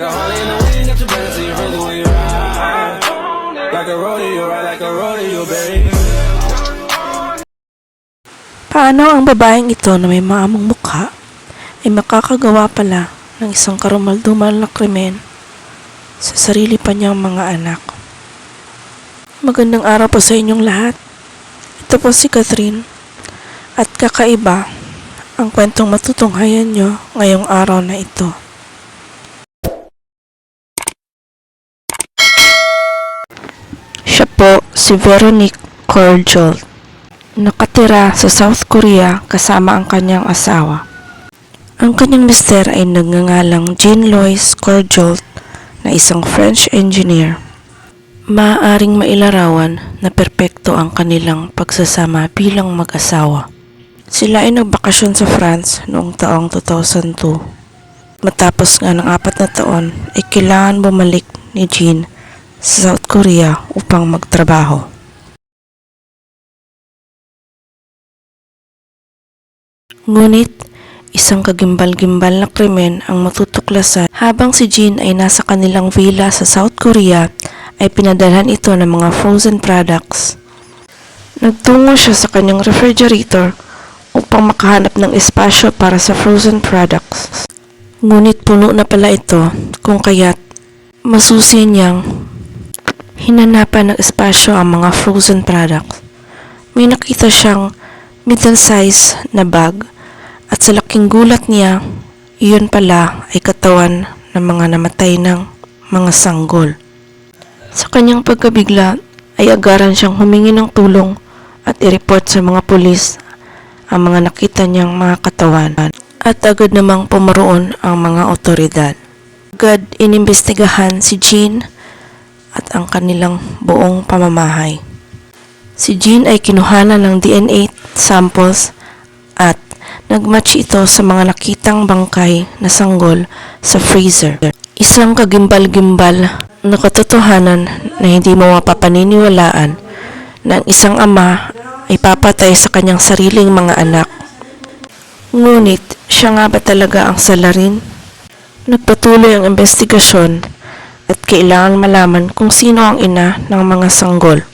Got Harley in the wind, got your to your friends when you ride. Like a rodeo, ride like. Paano ang babaeng ito na may maamong mukha ay makakagawa pala ng isang karumaldumal na krimen sa sarili pa niyang mga anak? Magandang araw po sa inyong lahat. Ito po si Catherine at kakaiba ang kwentong matutunghayan nyo ngayong araw na ito. Siya po si Veronique Cordial nakatira sa South Korea kasama ang kanyang asawa. Ang kanyang mister ay nagngangalang Jean Louis Corjolt na isang French engineer. Maaaring mailarawan na perpekto ang kanilang pagsasama bilang mag-asawa. Sila ay nagbakasyon sa France noong taong 2002. Matapos nga ng apat na taon ay kailangan bumalik ni Jean sa South Korea upang magtrabaho. Ngunit, isang kagimbal-gimbal na krimen ang matutuklasan habang si Jean ay nasa kanilang villa sa South Korea ay pinadalhan ito ng mga frozen products. Nagtungo siya sa kanyang refrigerator upang makahanap ng espasyo para sa frozen products. Ngunit puno na pala ito kung kaya't masusi niyang hinanapan ng espasyo ang mga frozen products. May nakita siyang middle size na bag at sa laking gulat niya, iyon pala ay katawan ng mga namatay ng mga sanggol. Sa kanyang pagkabigla ay agaran siyang humingi ng tulong at i-report sa mga pulis ang mga nakita niyang mga katawan at agad namang pumaroon ang mga otoridad. Agad inimbestigahan si Jean ang kanilang buong pamamahay. Si Jean ay kinuhanan ng DNA samples at nagmatch ito sa mga nakitang bangkay na sanggol sa freezer. Isang kagimbal-gimbal na katotohanan na hindi mo mapapaniniwalaan na ang isang ama ay papatay sa kanyang sariling mga anak. Ngunit, siya nga ba talaga ang salarin? Nagpatuloy ang investigasyon at kailangan malaman kung sino ang ina ng mga sanggol.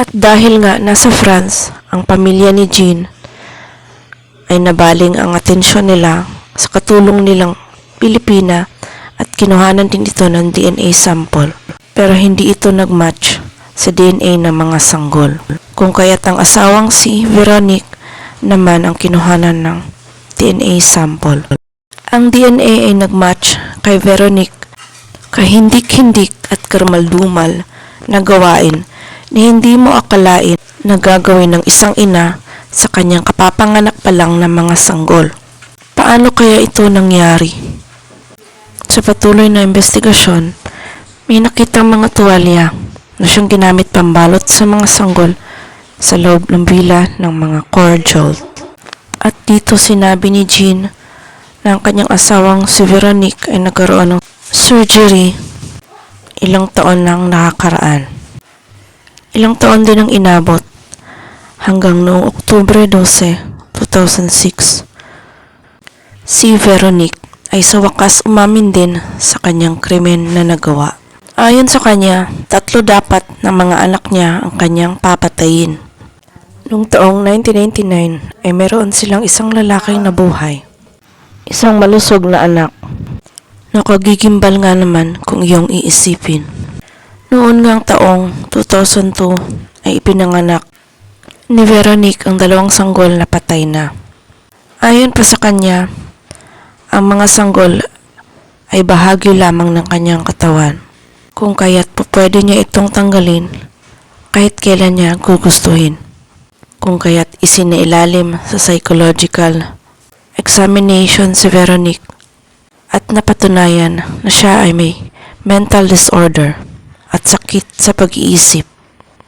At dahil nga nasa France ang pamilya ni Jean, ay nabaling ang atensyon nila sa katulong nilang Pilipina at kinuhanan din ito ng DNA sample. Pero hindi ito nagmatch sa DNA ng mga sanggol. Kung kaya't ang asawang si Veronique naman ang kinuhanan ng DNA sample. Ang DNA ay nagmatch kay Veronique kahindik-hindik at karmaldumal na gawain na hindi mo akalain na gagawin ng isang ina sa kanyang kapapanganak pa lang ng mga sanggol. Paano kaya ito nangyari? Sa patuloy na investigasyon, may nakitang mga tuwalya na siyang ginamit pambalot sa mga sanggol sa loob ng bila ng mga cordial. At dito sinabi ni Jean na ang kanyang asawang si Veronique ay nagkaroon ng surgery ilang taon nang nakakaraan. Ilang taon din ang inabot hanggang noong Oktubre 12, 2006. Si Veronique ay sa wakas umamin din sa kanyang krimen na nagawa. Ayon sa kanya, tatlo dapat ng mga anak niya ang kanyang papatayin. Noong taong 1999 ay meron silang isang lalaking nabuhay. Isang malusog na anak. Nakagigimbal nga naman kung iyong iisipin. Noon ngang taong 2002 ay ipinanganak ni Veronique ang dalawang sanggol na patay na. Ayon pa sa kanya, ang mga sanggol ay bahagi lamang ng kanyang katawan. Kung kaya't po pwede niya itong tanggalin kahit kailan niya gugustuhin. Kung kaya't isinailalim sa psychological examination si Veronique at napatunayan na siya ay may mental disorder at sakit sa pag-iisip.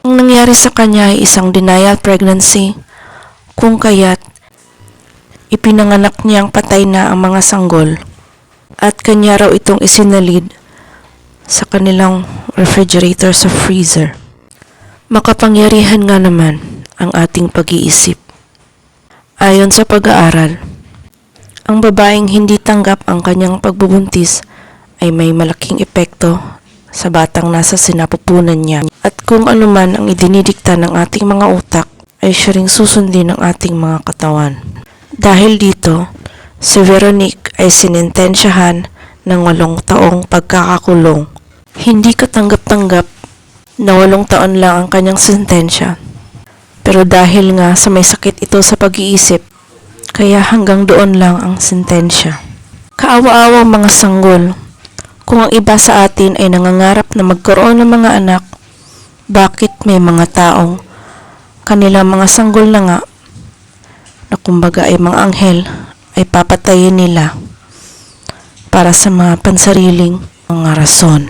Ang nangyari sa kanya ay isang denial pregnancy kung kaya't ipinanganak niyang patay na ang mga sanggol at kanya raw itong isinalid sa kanilang refrigerator sa freezer. Makapangyarihan nga naman ang ating pag-iisip. Ayon sa pag-aaral, ang babaeng hindi tanggap ang kanyang pagbubuntis ay may malaking epekto sa batang nasa sinapupunan niya. At kung ano man ang idinidikta ng ating mga utak, ay siya ring susundin ng ating mga katawan. Dahil dito, si Veronique ay sinintensyahan ng walong taong pagkakakulong. Hindi katanggap-tanggap na walong taon lang ang kanyang sentensya. Pero dahil nga sa may sakit ito sa pag-iisip, kaya hanggang doon lang ang sentensya. Kaawa-awang mga sanggol, kung ang iba sa atin ay nangangarap na magkaroon ng mga anak, bakit may mga taong kanilang mga sanggol na nga na kumbaga ay mga anghel ay papatayin nila para sa mga pansariling mga rason.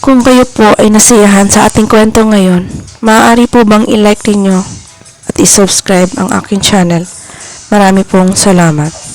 Kung kayo po ay nasiyahan sa ating kwento ngayon, maaari po bang i-like ninyo i-subscribe ang aking channel. Marami pong salamat.